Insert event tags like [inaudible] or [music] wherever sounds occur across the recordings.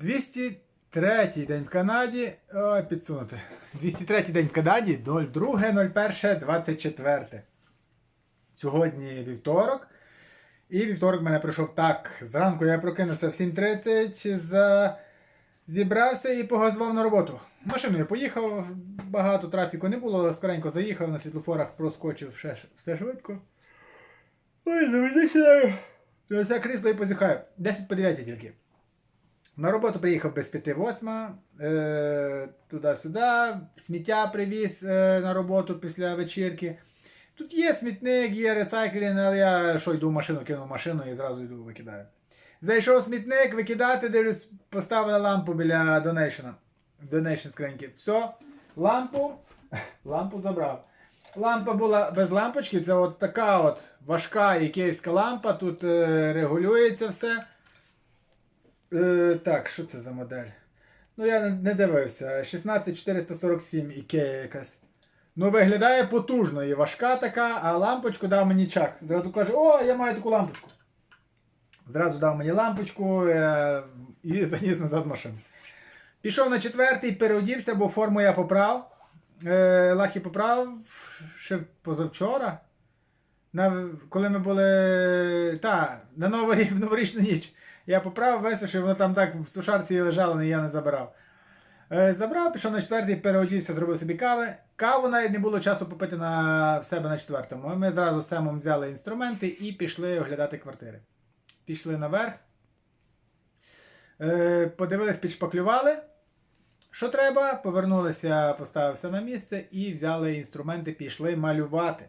203 день в Канаді. Ой, підсунути. 203 день в Канаді, 02.01.24. Сьогодні вівторок. І вівторок мене прийшов так. Зранку я прокинувся в 7.30, за... зібрався і погазував на роботу. Машиною поїхав, багато трафіку не було, скоренько заїхав на світлофорах, проскочив ще, все швидко. Ой, заведи сюди. Це крісло і позіхаю. 10 по 9 тільки. На роботу приїхав без 5-8, е, туди-сюди, сміття привіз е, на роботу після вечірки. Тут є смітник, є рецайклінг, але я що йду в машину, кинув машину і зразу йду викидаю. Зайшов смітник, викидати, дивлюсь, поставили лампу біля донейшена. Донейшн скриньки. Все, лампу, [laughs] лампу забрав. Лампа була без лампочки, це от така от важка ікеївська лампа, тут е, регулюється все. Е, так, що це за модель? Ну, я не, дивився. 16447 Ікея якась. Ну, виглядає потужно і важка така, а лампочку дав мені чак. Зразу каже, о, я маю таку лампочку. Зразу дав мені лампочку е, і [laughs] заніс назад машину. Пішов на четвертий, переодівся, бо форму я поправ. Е, лахи поправ ще позавчора. На, коли ми були та, на новорі, в новорічну ніч. Я поправив висушив, воно там так в сушарці лежало, але я не забирав. Е, забрав, пішов на четвертий, переодівся, зробив собі кави. Каву навіть не було часу попити на в себе на четвертому. Ми зразу з Семом взяли інструменти і пішли оглядати квартири. Пішли наверх. Е, подивились, підшпаклювали. Що треба? Повернулися, поставився на місце і взяли інструменти, пішли малювати.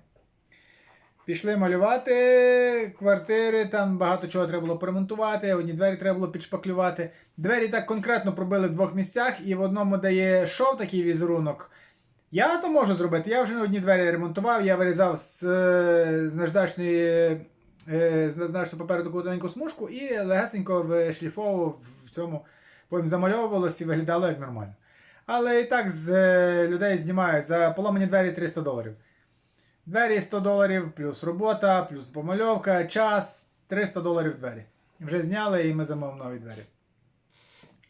Пішли малювати квартири, там багато чого треба було поремонтувати, одні двері треба було підшпаклювати. Двері так конкретно пробили в двох місцях, і в одному, де є шов такий візерунок. Я то можу зробити. Я вже не одні двері ремонтував, я вирізав з, е, з наждачної е, з паперу таку тоненьку смужку і легесенько вишліфовував в цьому, потім замальовувалося і виглядало як нормально. Але і так з е, людей знімають за поломані двері 300 доларів. Двері 100 доларів, плюс робота, плюс помальовка, час 300 доларів двері. Вже зняли і ми замовимо нові двері.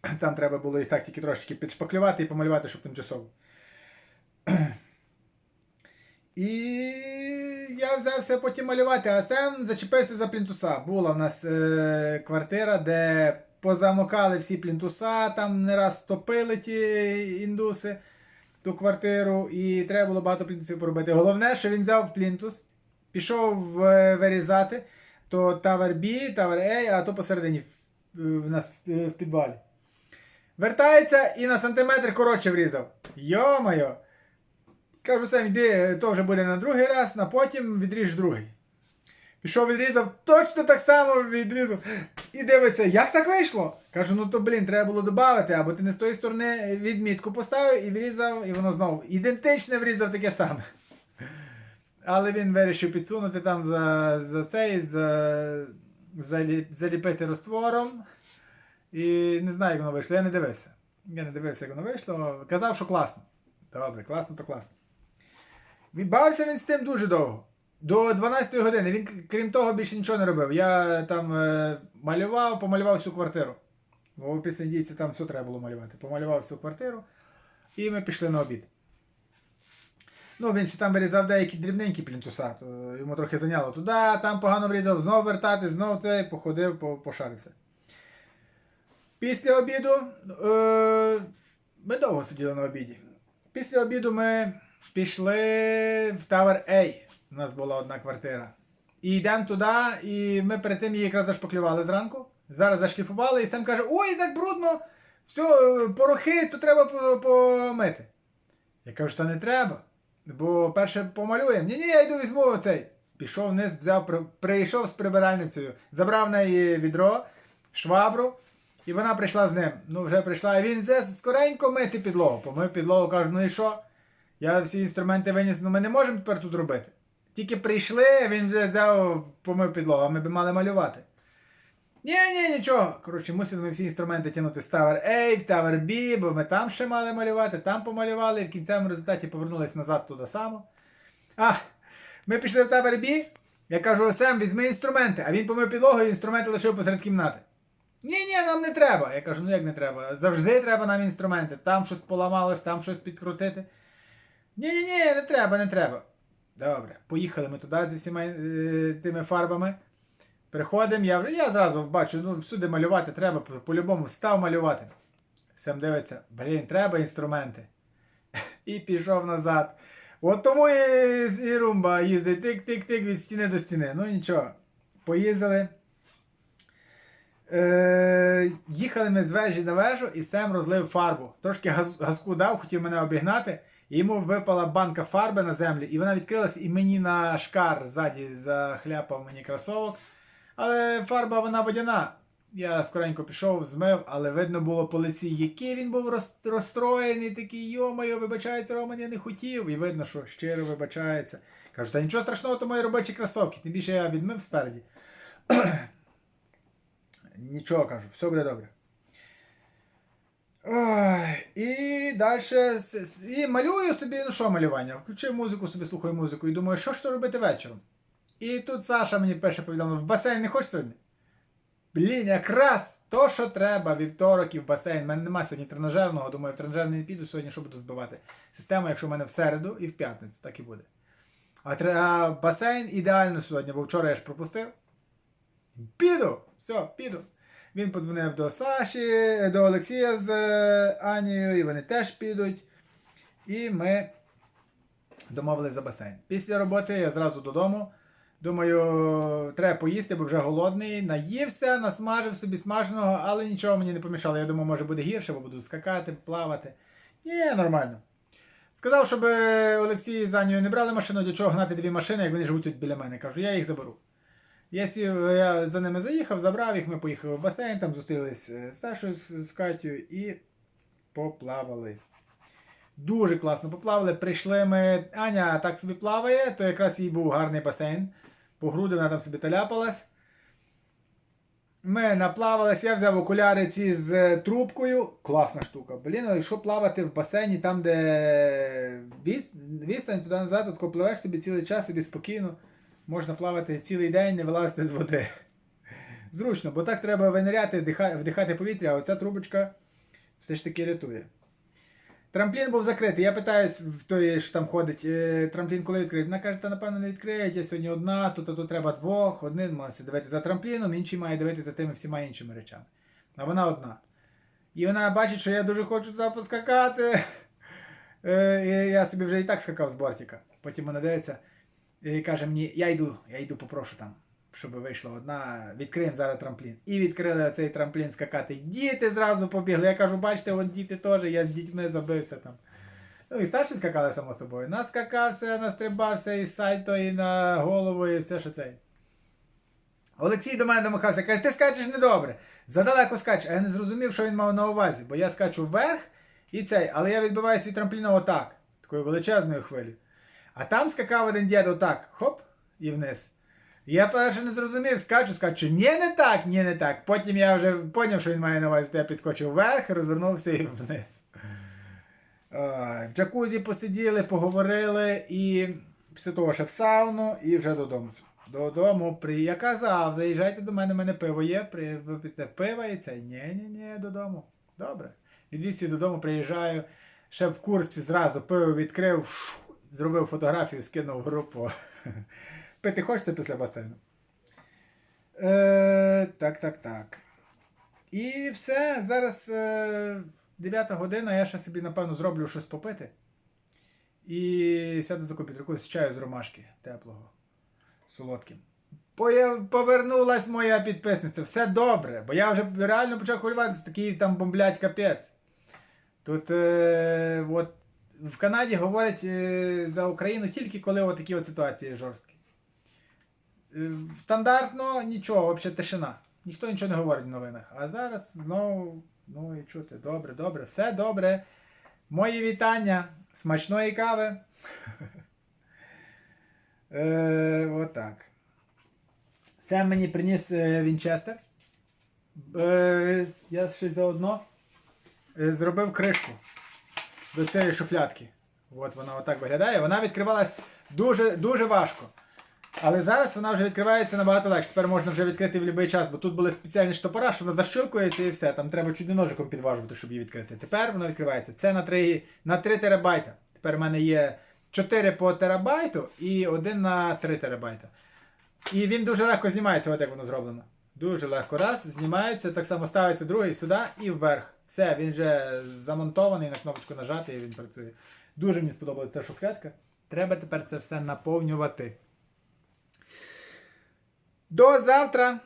[clears throat] Там треба було їх так тільки трошечки підшпаклювати і помалювати, щоб тимчасово. [clears throat] І я взявся потім малювати, а сам зачепився за плінтуса. Була в нас е, квартира, де позамокали всі плінтуса, там не раз топили ті індуси ту квартиру, і треба було багато плінтусів поробити. Головне, що він взяв плінтус, пішов е, вирізати, то тавер B, тавер A, а то посередині в, в нас в, в підвалі. Вертається і на сантиметр коротше врізав. Йо-моє! Кажу сам, йди, то вже буде на другий раз, на потім відріж другий. Пішов, відрізав, точно так само відрізав. І дивиться, як так вийшло? Кажу, ну то блін, треба було додати, або ти не з тої сторони відмітку поставив і врізав, і воно знову ідентичне врізав таке саме. Але він вирішив підсунути там за за цей, за, заліп, заліпити розтвором. І не знаю, як воно вийшло. Я не дивився. Я не дивився, як воно вийшло. Казав, що класно. Добре, класно, то класно. Бавився він з тим дуже довго. До 12 години. Він, крім того, більше нічого не робив. Я там е, малював, помалював всю квартиру. Бо після індійців там все треба було малювати. Помалював всю квартиру. І ми пішли на обід. Ну, він ще там вирізав деякі дрібненькі плінтуса, то йому трохи зайняло туди, там погано врізав, знову вертати, знову це, походив, по- пошарився. Після обіду е, ми довго сиділи на обіді. Після обіду ми пішли в Tower A. У нас була одна квартира. І йдемо туди, і ми перед тим її якраз зашпаклювали зранку. Зараз зашліфували, і сам каже: Ой, так брудно, все, порохи, то треба помити. Я кажу, що не треба. Бо перше помалюємо. Ні, ні, я йду візьму оцей. Пішов вниз, взяв, прийшов з прибиральницею, забрав в неї відро, швабру, і вона прийшла з ним. Ну, вже прийшла, і він це скоренько мити підлогу. Помив підлогу, кажу, ну і що? Я всі інструменти виніс, ну ми не можемо тепер тут робити. Тільки прийшли, він вже взяв, помив підлогу, а ми б мали малювати. Ні, ні, нічого. Коротше, мусили ми всі інструменти тягнути з Tower A, в Tower B, бо ми там ще мали малювати, там помалювали, і в кінцевому результаті повернулись назад туди само. А, ми пішли в Tower B, я кажу, Сем, візьми інструменти, а він помив підлогу і інструменти лишив посеред кімнати. Ні, ні, нам не треба. Я кажу, ну як не треба? Завжди треба нам інструменти. Там щось поламалось, там щось підкрутити. Ні, ні, ні, не треба, не треба. Добре, поїхали ми туди зі всіма е, тими фарбами. Приходимо, я, я зразу бачу, ну всюди малювати треба, по- по-любому став малювати. Сам дивиться, блін, треба інструменти. [laughs] І пішов назад. От тому і, і румба їздить тик-тик-тик від стіни до стіни. Ну нічого. Поїздили. Е, їхали ми з вежі на вежу і Сем розлив фарбу. Трошки газ, газку дав, хотів мене обігнати. І йому випала банка фарби на землю, і вона відкрилася, і мені на шкар ззаді захляпав мені кросовок. Але фарба вона водяна. Я скоренько пішов, змив, але видно було по лиці, який він був роз- розстроєний, такий, йомайо, вибачається, Роман, я не хотів. І видно, що щиро вибачається. Кажу, та нічого страшного, то мої робочі кросовки. Тим більше я відмив спереді. Нічого кажу, все буде добре. Ой, і далі і малюю собі, ну що малювання? Включив музику, собі слухаю музику і думаю, що ж то робити вечором. І тут Саша мені пише повідомлення, в басейн не хочеш сьогодні? Блін, якраз то, що треба, вівторок і в басейн. У мене немає сьогодні тренажерного, думаю, в тренажерний не піду сьогодні, що буду збивати. Система, якщо в мене в середу і в п'ятницю, так і буде. А, а басейн ідеально сьогодні, бо вчора я ж пропустив. Піду! Все, піду. Він подзвонив до Саші, до Олексія з е, Анією, і вони теж підуть. І ми домовились за басейн. Після роботи я зразу додому. Думаю, треба поїсти, бо вже голодний. Наївся, насмажив собі смаженого, але нічого мені не помішало. Я думаю, може буде гірше, бо буду скакати, плавати. Ні, нормально. Сказав, щоб е, Олексій з Анією не брали машину, для чого гнати дві машини, як вони живуть тут біля мене. Кажу, я їх заберу. Я, сів, я за ними заїхав, забрав їх, ми поїхали в басейн, там зустрілись е, з Сашою з, Катю і поплавали. Дуже класно поплавали. Прийшли ми. Аня так собі плаває, то якраз їй був гарний басейн. По груди вона там собі таляпалась. Ми наплавались, я взяв окуляри ці з е, трубкою. Класна штука. Блін, а якщо плавати в басейні, там, де відстань туди назад, от пливеш собі цілий час, собі спокійно. Можна плавати цілий день, не вилазити з води. Зручно, бо так треба виниряти, вдихати повітря, а оця трубочка все ж таки рятує. Трамплін був закритий. Я питаюсь в той, що там ходить, е, трамплін коли відкриють. Вона каже, та напевно не відкриють, я сьогодні одна, тут, тут треба двох, один має дивитися за трампліном, інший має дивитися за тими всіма іншими речами. А вона одна. І вона бачить, що я дуже хочу туди поскакати. Е, і я собі вже і так скакав з бортика. Потім вона дивиться і каже мені, я йду, я йду попрошу там, щоб вийшла одна, відкриємо зараз трамплін. І відкрили цей трамплін скакати. Діти зразу побігли. Я кажу, бачите, от діти теж, я з дітьми забився там. Ну і старші скакали, само собою. Наскакався, настрибався і сальто, і на голову, і все, що цей. Олексій до мене домахався, каже, ти скачеш недобре. Задалеко скачеш. А я не зрозумів, що він мав на увазі, бо я скачу вверх і цей, але я відбиваюся від трампліна отак, такою величезною хвилею. А там скакав один дід отак, хоп, і вниз. Я перше не зрозумів, скачу, скачу, ні, не так, ні, не так. Потім я вже поняв, що він має на увазі, я підскочив вверх, розвернувся і вниз. В джакузі посиділи, поговорили і після того ще в сауну і вже додому. Додому при... Я казав, заїжджайте до мене, в мене пиво є, при... випийте пиво і це. Ні, ні, ні, додому. Добре. Відвіз додому, приїжджаю. Ще в курсі зразу пиво відкрив, шу, зробив фотографію, скинув в групу. [laughs] Пити хочеться після басейну. Е, так, так, так. І все. Зараз е, 9 година, я ще собі, напевно, зроблю щось попити. І сяду за комп'ютер, якусь чаю з ромашки теплого, солодким. Повернулась моя підписниця, все добре, бо я вже реально почав хвилюватися, такий там бомблять капець. Тут е, от, в Канаді говорять е, за Україну тільки коли такі от ситуації жорсткі. Е, стандартно нічого, взагалі тишина. Ніхто нічого не говорить в новинах. А зараз знову, ну і чути, добре, добре, все добре. Мої вітання, смачної кави. [laughs] Е, отак. Сем мені приніс е, Вінчестер. Е, я щось заодно зробив кришку до цієї шуфлятки. От вона отак виглядає. Вона відкривалась дуже, дуже важко. Але зараз вона вже відкривається набагато легше. Тепер можна вже відкрити в будь-який час, бо тут були спеціальні штопора, що вона защилкується і все. Там треба чуть не ножиком підважувати, щоб її відкрити. Тепер вона відкривається. Це на 3, на 3 терабайта. Тепер в мене є 4 по терабайту і один на 3 терабайта. І він дуже легко знімається, от як воно зроблено. Дуже легко. Раз, знімається, так само ставиться другий сюди і вверх. Все, він вже замонтований, на кнопочку нажати і він працює. Дуже мені сподобалася ця шухлядка. Треба тепер це все наповнювати. До завтра!